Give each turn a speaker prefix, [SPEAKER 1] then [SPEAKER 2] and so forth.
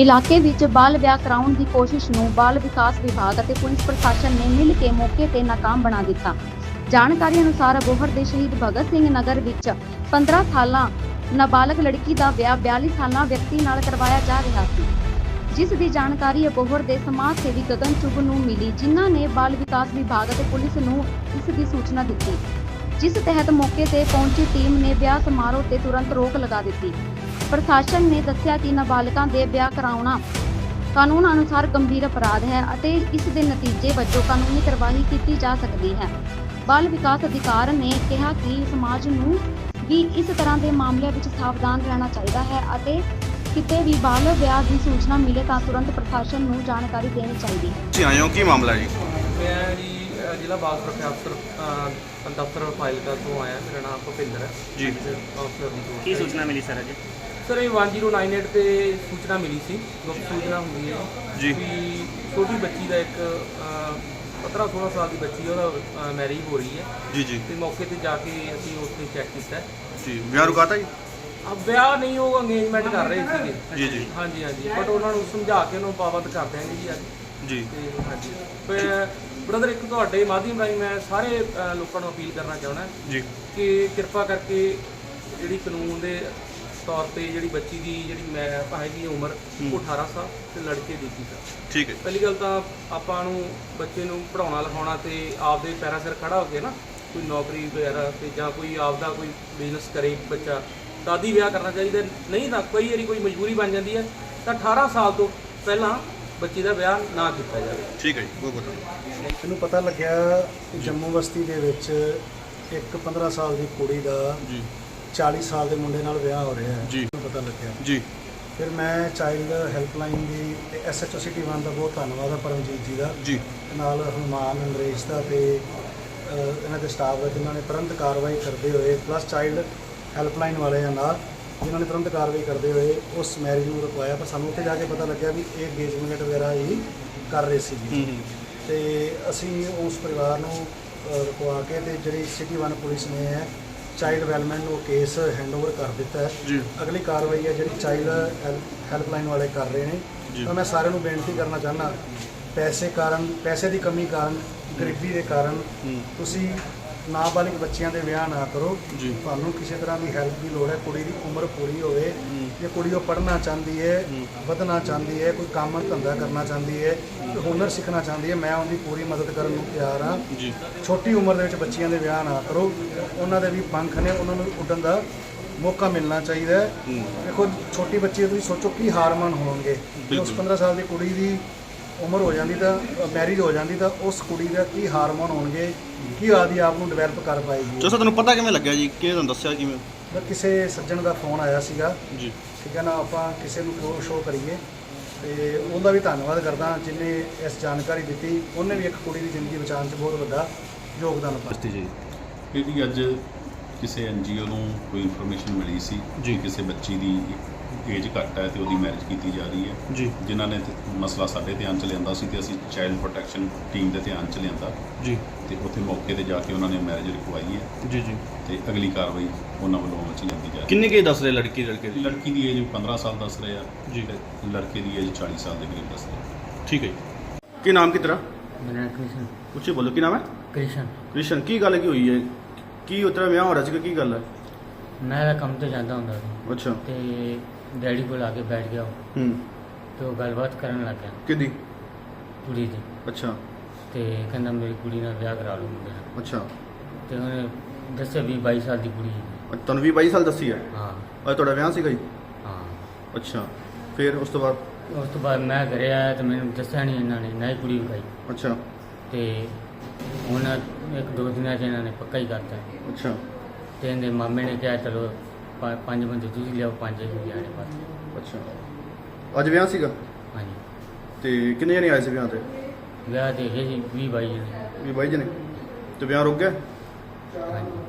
[SPEAKER 1] ਇਲਾਕੇ ਵਿੱਚ ਬਾਲ ਵਿਆਹ ਕਰਾਉਣ ਦੀ ਕੋਸ਼ਿਸ਼ ਨੂੰ ਬਾਲ ਵਿਕਾਸ ਵਿਭਾਗ ਅਤੇ ਪੁਲਿਸ ਪ੍ਰਸ਼ਾਸਨ ਨੇ ਮਿਲ ਕੇ ਮੌਕੇ ਤੇ ਨਾਕਾਮ ਬਣਾ ਦਿੱਤਾ। ਜਾਣਕਾਰੀ ਅਨੁਸਾਰ ਅਬੋਹਰ ਦੇ ਸ਼ਹੀਦ ਭਗਤ ਸਿੰਘ ਨਗਰ ਵਿੱਚ 15 ਸਾਲਾਂ ਨਾਬਾਲਗ ਲੜਕੀ ਦਾ ਵਿਆਹ 42 ਸਾਲਾਂ ਵਿਅਕਤੀ ਨਾਲ ਕਰਵਾਇਆ ਜਾ ਰਿਹਾ ਸੀ। ਜਿਸ ਦੀ ਜਾਣਕਾਰੀ ਅਬੋਹਰ ਦੇ ਸਮਾਜ ਸੇਵੀ ਗਗਨ ਚੁਗ ਨੂੰ ਮਿਲੀ, ਜਿਨ੍ਹਾਂ ਨੇ ਬਾਲ ਵਿਕਾਸ ਵਿਭਾਗ ਅਤੇ ਪੁਲਿਸ ਨੂੰ ਇਸ ਦੀ ਸੂਚਨਾ ਦਿੱਤੀ। ਜਿਸ ਤਹਿਤ ਮੌਕੇ ਤੇ ਪਹੁੰਚੀ ਟੀਮ ਨੇ ਵਿਆਹ ਸਮਾਰੋਹ ਤੇ ਤੁਰੰਤ ਰੋਕ ਲਗਾ ਦਿੱਤੀ। ਪ੍ਰਸ਼ਾਸਨ ਨੇ ਦੱਸਿਆ ਕਿ ਨਾਬਾਲਗਾਂ ਦੇ ਵਿਆਹ ਕਰਾਉਣਾ ਕਾਨੂੰਨ ਅਨੁਸਾਰ ਗੰਭੀਰ ਅਪਰਾਧ ਹੈ ਅਤੇ ਇਸ ਦੇ ਨਤੀਜੇ ਵਜੋਂ ਕਾਨੂੰਨੀ ਕਾਰਵਾਈ ਕੀਤੀ ਜਾ ਸਕਦੀ ਹੈ। ਬਾਲ ਵਿਕਾਸ ਅਧਿਕਾਰ ਨੇ ਕਿਹਾ ਕਿ ਸਮਾਜ ਨੂੰ ਵੀ ਇਸ ਤਰ੍ਹਾਂ ਦੇ ਮਾਮਲਿਆਂ ਵਿੱਚ ਸਾਵਧਾਨ ਰਹਿਣਾ ਚਾਹੀਦਾ ਹੈ ਅਤੇ ਕਿਤੇ ਵੀ ਬਾਲ ਵਿਆਹ ਦੀ ਸੂਚਨਾ ਮਿਲੇ ਤਾਂ ਤੁਰੰਤ ਪ੍ਰਸ਼ਾਸਨ ਨੂੰ ਜਾਣਕਾਰੀ ਦੇਣੀ ਚਾਹੀਦੀ ਹੈ।
[SPEAKER 2] ਤੁਸੀਂ ਹੋ? ਕੀ ਮਾਮਲਾ ਜੀ?
[SPEAKER 3] ਮੈਂ ਜੀ ਅ, ਜ਼ਿਲ੍ਹਾ ਬਾਲ ਸੁਰੱਖਿਆ ਅਫਸਰ ਅ, ਦਫ਼ਤਰ ਫਾਈਲਕਾ ਤੋਂ ਆਇਆ। ਮੇਰਾ ਨਾਮ ਭੁਪਿੰਦਰ ਹੈ।
[SPEAKER 2] ਜੀ।
[SPEAKER 3] ਦੀ ਪੋਸਟ
[SPEAKER 4] ਕੀ। ਸੂਚਨਾ ਮਿਲੀ ਸਰ ਅੱਜ?
[SPEAKER 3] ਸਰ ਇਹ 1098 ਤੇ ਸੂਚਨਾ ਮਿਲੀ ਸੀ ਗੁਪਤ ਸੂਚਨਾ ਹੁੰਦੀ ਹੈ।
[SPEAKER 2] ਜੀ।
[SPEAKER 3] ਵੀ ਛੋਟੀ ਬੱਚੀ ਦਾ ਇੱਕ 15 16 ਸਾਲ ਦੀ ਬੱਚੀ ਹੈ, ਉਹਦਾ ਮੈਰਿਜ ਹੋ ਰਹੀ ਹੈ।
[SPEAKER 2] ਜੀ ਜੀ।
[SPEAKER 3] ਤੇ ਮੌਕੇ ਤੇ ਜਾ ਕੇ ਅਸੀਂ ਉੱਥੇ ਚੈੱਕ ਕੀਤਾ। ਹੈ।
[SPEAKER 2] ਜੀ ਵਿਆਹ ਰੁਕਾਤਾ ਜੀ?
[SPEAKER 3] ਅਬ ਵਿਆਹ ਨਹੀਂ ਉਹ ਅੰਗੇਜਮੈਂਟ ਕਰ ਰਹੇ ਸੀਗੇ।
[SPEAKER 2] ਜੀ ਜੀ।
[SPEAKER 3] ਹਾਂਜੀ ਹਾਂਜੀ। ਬਟ ਉਹਨਾਂ ਨੂੰ ਸਮਝਾ ਕੇ ਉਹਨੂੰ ਪਾਬੰਦ ਕਰ ਦਿਆਂਗੇ ਜੀ ਅੱਜ।
[SPEAKER 2] ਜੀ।
[SPEAKER 3] ਤੇ ਹਾਂਜੀ। ਫਿਰ ਬ੍ਰਦਰ ਇੱਕ ਤੁਹਾਡੇ ਮਾਧਿਅਮ ਰਾਹੀਂ ਮੈਂ ਸਾਰੇ ਅ, ਲੋਕਾਂ ਨੂੰ ਅਪੀਲ ਕਰਨਾ ਚਾਹੁੰਦਾ।
[SPEAKER 2] ਜੀ।
[SPEAKER 3] ਕਿ ਕਿਰਪਾ ਕਰਕੇ ਜਿਹੜੀ ਕਾਨੂੰਨ ਦੇ ਤੌਰ ਤੇ ਜਿਹੜੀ ਬੱਚੀ ਦੀ ਜਿਹੜੀ ਮੈਂ ਹੈਗੀ ਉਮਰ ਉਹ 18 ਸਾਲ ਤੇ ਲੜਕੇ ਦੀ 21 ਸਾਲ
[SPEAKER 2] ਠੀਕ ਹੈ।
[SPEAKER 3] ਪਹਿਲੀ ਗੱਲ ਤਾਂ ਆਪਾਂ ਨੂੰ ਬੱਚੇ ਨੂੰ ਪੜਾਉਣਾ ਲਿਖਾਉਣਾ ਤੇ ਆਪਦੇ ਪੈਰਾਂ ਸਿਰ ਖੜਾ ਹੋ ਕੇ ਨਾ ਕੋਈ ਨੌਕਰੀ ਵਗੈਰਾ ਤੇ ਜਾਂ ਕੋਈ ਆਪਦਾ ਕੋਈ ਬਿਜ਼ਨਸ ਕਰੇ ਬੱਚਾ ਦਾਦੀ ਵਿਆਹ ਕਰਨਾ ਚਾਹੀਦਾ। ਨਹੀਂ ਤਾਂ ਕਈ ਵਾਰੀ ਕੋਈ ਮਜਬੂਰੀ ਬਣ ਜਾਂਦੀ ਹੈ। ਤਾਂ 18 ਸਾਲ ਤੋਂ ਪਹਿਲਾਂ ਬੱਚੀ ਦਾ ਵਿਆਹ ਨਾ ਕੀਤਾ ਜਾਵੇ।
[SPEAKER 2] ਠੀਕ ਹੈ ਜੀ ਬਹੁਤ।
[SPEAKER 5] ਮੈਨੂੰ ਪਤਾ ਲੱਗਿਆ ਜੰਮੂ ਬਸਤੀ ਦੇ ਵਿੱਚ ਇੱਕ 15 ਸਾਲ ਦੀ ਕੁੜੀ ਦਾ
[SPEAKER 2] ਜੀ।
[SPEAKER 5] 40 ਸਾਲ ਦੇ ਮੁੰਡੇ ਨਾਲ ਵਿਆਹ ਹੋ ਰਿਹਾ ਹੈ
[SPEAKER 2] ਜੀ।
[SPEAKER 5] ਮੈਨੂੰ ਪਤਾ ਲੱਗਿਆ।
[SPEAKER 2] ਜੀ।
[SPEAKER 5] ਫਿਰ ਮੈਂ ਚਾਈਲਡ ਹੈਲਪਲਾਈਨ ਦੀ ਤੇ ਐਸਐਚਓ ਸਿਟੀ ਵਨ ਦਾ ਬਹੁਤ ਧੰਨਵਾਦ ਹੈ ਪਰਮਜੀਤ ਜੀ ਦਾ।
[SPEAKER 2] ਜੀ।
[SPEAKER 5] ਤੇ ਨਾਲ ਹਨੂਮਾਨ ਅੰਗਰੇਜ਼ ਦਾ ਤੇ ਅਹ, ਇਹਨਾਂ ਦੇ ਸਟਾਫ ਦਾ ਜਿਨ੍ਹਾਂ ਨੇ ਤੁਰੰਤ ਕਾਰਵਾਈ ਕਰਦੇ ਹੋਏ ਪਲੱਸ ਚਾਈਲਡ ਹੈਲਪਲਾਈਨ ਵਾਲਿਆਂ ਨਾਲ ਜਿਨ੍ਹਾਂ ਨੇ ਤੁਰੰਤ ਕਾਰਵਾਈ ਕਰਦੇ ਹੋਏ ਉਸ ਮੈਰਿਜ ਨੂੰ ਰੁਕਵਾਇਆ। ਪਰ ਸਾਨੂੰ ਉੱਥੇ ਜਾ ਕੇ ਪਤਾ ਲੱਗਿਆ ਵੀ ਇਹ engagement ਵਗੈਰਾ ਹੀ ਕਰ ਰਹੇ ਸੀ
[SPEAKER 2] ਹੂੰ
[SPEAKER 5] ਤੇ ਅਸੀਂ ਉਸ ਪਰਿਵਾਰ ਨੂੰ ਅ, ਰੁਕਵਾ ਕੇ ਤੇ ਜਿਹੜੀ ਸਿਟੀ ਵਨ ਪੁਲਿਸ ਨੇ ਹੈ ਚਾਈਲਡ ਡਿਵੈਲਪਮੈਂਟ ਨੂੰ ਕੇਸ ਹੈਂਡਓਵਰ ਕਰ ਦਿੱਤਾ ਹੈ।
[SPEAKER 2] ਜੀ।
[SPEAKER 5] ਅਗਲੀ ਕਾਰਵਾਈ ਹੈ ਜਿਹੜੀ ਚਾਈਲਡ ਹੈਲਪਲਾਈਨ ਵਾਲੇ ਕਰ ਰਹੇ ਨੇ। ਤਾਂ ਮੈਂ ਸਾਰਿਆਂ ਨੂੰ ਬੇਨਤੀ ਕਰਨਾ ਚਾਹੁੰਦਾ ਪੈਸੇ ਕਾਰਨ ਪੈਸੇ ਦੀ ਕਮੀ ਕਾਰਨ ਗਰੀਬੀ ਦੇ ਕਾਰਨ ਤੁਸੀਂ ਨਾਬਾਲਿਗ ਬੱਚਿਆਂ ਦੇ ਵਿਆਹ ਨਾ ਕਰੋ
[SPEAKER 2] ਜੀ।
[SPEAKER 5] ਤੁਹਾਨੂੰ ਕਿਸੇ ਤਰ੍ਹਾਂ ਦੀ ਹੈਲਪ ਦੀ ਲੋੜ ਹੈ ਕੁੜੀ ਦੀ ਉਮਰ ਪੂਰੀ ਹੋਵੇ
[SPEAKER 2] ਹੂੰ।
[SPEAKER 5] ਜੇ ਕੁੜੀ ਉਹ ਪੜ੍ਹਨਾ ਚਾਹੁੰਦੀ ਹੈ
[SPEAKER 2] ਹੂੰ।
[SPEAKER 5] ਵਧਣਾ ਚਾਹੁੰਦੀ ਹੈ ਕੋਈ ਕੰਮ ਧੰਦਾ ਕਰਨਾ ਚਾਹੁੰਦੀ ਹੈ ਕੋਈ ਹੁਨਰ ਸਿੱਖਣਾ ਚਾਹੁੰਦੀ ਹੈ ਮੈਂ ਉਹਦੀ ਪੂਰੀ ਮਦਦ ਕਰਨ ਨੂੰ ਤਿਆਰ ਹਾਂ
[SPEAKER 2] ਜੀ
[SPEAKER 5] ਛੋਟੀ ਉਮਰ ਦੇ ਵਿੱਚ ਬੱਚਿਆਂ ਦੇ ਵਿਆਹ ਨਾ ਕਰੋ ਉਹਨਾਂ ਦੇ ਵੀ ਪੰਖ ਨੇ ਉਹਨਾਂ ਨੂੰ ਉੱਡਣ ਦਾ ਮੌਕਾ ਮਿਲਣਾ ਚਾਹੀਦਾ ਹੈ
[SPEAKER 2] ਹੂੰ।
[SPEAKER 5] ਦੇਖੋ ਛੋਟੀ ਬੱਚੀ ਹੈ, ਤੁਸੀਂ ਸੋਚੋ ਕੀ ਹਾਰਮੋਨ ਹੋਣਗੇ ਜੇ ਉਸ
[SPEAKER 2] ਬਿਲਕੁਲ।
[SPEAKER 5] 15 ਸਾਲ ਦੀ ਕੁੜੀ ਦੀ ਉਮਰ ਹੋ ਜਾਂਦੀ ਤਾਂ ਮੈਰਿਜ ਹੋ ਜਾਂਦੀ ਤਾਂ ਉਸ ਕੁੜੀ ਦਾ ਕੀ ਹਾਰਮੋਨ ਹੋਣਗੇ ਕੀ ਆਦੀ ਆਪ ਨੂੰ ਡਿਵੈਲਪ ਕਰ ਪਾਏਗੀ?
[SPEAKER 2] ਚਲੋ ਤੁਹਾਨੂੰ ਪਤਾ ਕਿਵੇਂ ਲੱਗਿਆ ਜੀ? ਕਿ ਤੁਹਾਨੂੰ ਦੱਸਿਆ ਕਿਵੇਂ?
[SPEAKER 5] ਮੈਂ ਕਿਸੇ ਸੱਜਣ ਦਾ ਫੋਨ ਆਇਆ ਸੀਗਾ।
[SPEAKER 2] ਜੀ।
[SPEAKER 5] ਠੀਕ ਹੈ ਨਾ ਆਪਾਂ ਕਿਸੇ ਨੂੰ ਕਿਉਂ ਸ਼ੋਅ ਕਰੀਏ। ਤੇ ਉਹਦਾ ਵੀ ਧੰਨਵਾਦ ਕਰਦਾ ਜਿਨੇ ਇਸ ਜਾਣਕਾਰੀ ਦਿੱਤੀ ਉਹਨੇ ਵੀ ਇੱਕ ਕੁੜੀ ਦੀ ਜ਼ਿੰਦਗੀ ਬਚਾਉਣ 'ਚ ਬਹੁਤ ਵੱਡਾ ਯੋਗਦਾਨ ਪਾਇਆ।
[SPEAKER 2] ਜੀ
[SPEAKER 6] ਇਹਦੀ ਅੱਜ ਕਿਸੇ ਐਨਜੀਓ ਨੂੰ ਕੋਈ ਇਨਫੋਰਮੇਸ਼ਨ ਮਿਲੀ ਸੀ
[SPEAKER 2] ਜੀ।
[SPEAKER 6] ਕਿਸੇ ਬੱਚੀ ਦੀ ਏਜ ਘੱਟ ਹੈ ਤੇ ਉਹਦੀ ਮੈਰਿਜ ਕੀਤੀ ਜਾ ਰਹੀ ਹੈ।
[SPEAKER 2] ਜੀ।
[SPEAKER 6] ਜਿਨ੍ਹਾਂ ਨੇ ਤੇ ਮਸਲਾ ਸਾਡੇ ਧਿਆਨ ਚ ਲਿਆਂਦਾ ਸੀ ਤੇ ਅਸੀਂ ਚਾਈਲਡ ਪ੍ਰੋਟੈਕਸ਼ਨ ਟੀਮ ਦੇ ਧਿਆਨ ਚ ਲਿਆਂਦਾ।
[SPEAKER 2] ਜੀ।
[SPEAKER 6] ਤੇ ਉੱਥੇ ਮੌਕੇ ਤੇ ਜਾ ਕੇ ਉਹਨਾਂ ਨੇ ਮੈਰਿਜ ਰਖਵਾਈ ਹੈ।
[SPEAKER 2] ਜੀ ਜੀ।
[SPEAKER 6] ਤੇ ਅਗਲੀ ਕਾਰਵਾਈ ਉਹਨਾਂ ਵੱਲੋਂ ਅਮਲ ਚ ਲਿਆਂਦੀ ਜਾ ਰਹੀ
[SPEAKER 2] ਕਿੰਨੇ ਕੇ ਦੱਸ ਰਹੇ ਲੜਕੀ ਲੜਕੇ
[SPEAKER 6] ਹੈ
[SPEAKER 2] ਦੀ?
[SPEAKER 6] ਲੜਕੀ ਦੀ ਏਜ 15 ਸਾਲ ਦੱਸ ਰਹੇ ਆ
[SPEAKER 2] ਜੀ।
[SPEAKER 6] ਤੇ ਲੜਕੇ ਦੀ ਏਜ 40 ਸਾਲ ਦੇ ਕਰੀਬ ਦੱਸ ਰਹੇ ਆ।
[SPEAKER 2] ਠੀਕ ਹੈ ਜੀ। ਕੀ ਨਾਮ ਕੀ ਤੇਰਾ
[SPEAKER 4] ਮੇਰਾ ਕ੍ਰਿਸ਼ਨ।
[SPEAKER 2] ਉੱਚੀ ਬੋਲੋ ਕੀ ਨਾਮ ਹੈ?
[SPEAKER 4] ਕ੍ਰਿਸ਼ਨ।
[SPEAKER 2] ਕ੍ਰਿਸ਼ਨ ਕੀ ਗੱਲ ਕੀ ਹੋਈ ਹੈ? ਕੀ ਉਤਰਾ ਵਿਆਹ ਹੋ ਰਿਹਾ ਸੀਗਾ? ਕੀ ਗੱਲ ਹੈ?
[SPEAKER 4] ਮੈਂ ਤਾਂ ਕੰਮ ਤੇ ਜਾਂਦਾ ਹੁੰਦਾ ਸੀ।
[SPEAKER 2] ਅੱਛਾ।
[SPEAKER 4] ਤੇ ਡੈਡੀ ਕੋਲ ਆ ਕੇ ਬੈਠ ਗਿਆ ਉਹ,
[SPEAKER 2] ਹੂੰ।
[SPEAKER 4] ਤੇ ਉਹ ਗੱਲਬਾਤ ਕਰਨ ਲੱਗ ਗਿਆ।
[SPEAKER 2] ਕਿਦੀ
[SPEAKER 4] ਕੁੜੀ ਦੀ।
[SPEAKER 2] ਅੱਛਾ।
[SPEAKER 4] ਤੇ ਕਹਿੰਦਾ ਮੇਰੀ ਕੁੜੀ ਨਾਲ ਵਿਆਹ ਕਰਾ ਲਓ ਮੁੰਡੇ ਨਾਲ।
[SPEAKER 2] ਅੱਛਾ।
[SPEAKER 4] ਤੇ ਉਹਨੇ ਦੱਸਿਆ ਵੀ 22 ਸਾਲ ਦੀ ਕੁੜੀ ਹੈ
[SPEAKER 2] ਤੁਹਾਨੂੰ ਵੀ 22 ਸਾਲ ਦੱਸੀ ਹੈ?
[SPEAKER 4] ਹਾਂ।
[SPEAKER 2] ਅੱਜ ਤੁਹਾਡਾ ਵਿਆਹ ਸੀਗਾ ਜੀ?
[SPEAKER 4] ਹਾਂ।
[SPEAKER 2] ਅੱਛਾ। ਫਿਰ ਉਸ ਤੋਂ ਬਾਅਦ?
[SPEAKER 4] ਉਸ ਤੋਂ ਬਾਅਦ ਮੈਂ ਘਰੇ ਆਇਆ ਤੇ ਮੈਨੂੰ ਦੱਸਿਆ ਨਹੀਂ ਇਹਨਾਂ ਨੇ ਨਾ ਹੀ ਕੁੜੀ ਵਿਖਾਈ
[SPEAKER 2] ਅੱਛਾ।
[SPEAKER 4] ਤੇ ਹੁਣ ਇੱਕ ਦੋ ਦਿਨਾਂ 'ਚ ਇਹਨਾਂ ਨੇ ਪੱਕਾ ਹੀ ਕਰਤਾ।
[SPEAKER 2] ਅੱਛਾ।
[SPEAKER 4] ਤੇ ਇਹਦੇ ਮਾਮੇ ਨੇ ਕਿਹਾ ਚਲੋ ਪ- ਪੰਜ ਬੰਦੇ ਤੁਸੀਂ ਲਿਆਓ ਪੰਜ ਹੀ ਜਾਣੇ ਪਾਸ
[SPEAKER 2] ਅੱਛਾ। ਅੱਜ ਵਿਆਹ ਸੀਗਾ?
[SPEAKER 4] ਹਾਂਜੀ।
[SPEAKER 2] ਤੇ ਕਿੰਨੇ ਜਣੇ ਆਏ ਸੀ ਵਿਆਹ ਤੇ?
[SPEAKER 4] ਵਿਆਹ ਤੇ ਇਹ ਸੀ 20 22 ਜਣੇ।
[SPEAKER 2] ਵੀ ਬਾਈ ਜਣੇ। ਤੇ ਵਿਆਹ ਰੁਕ ਗਿਆ?
[SPEAKER 4] ਹਾਂਜੀ।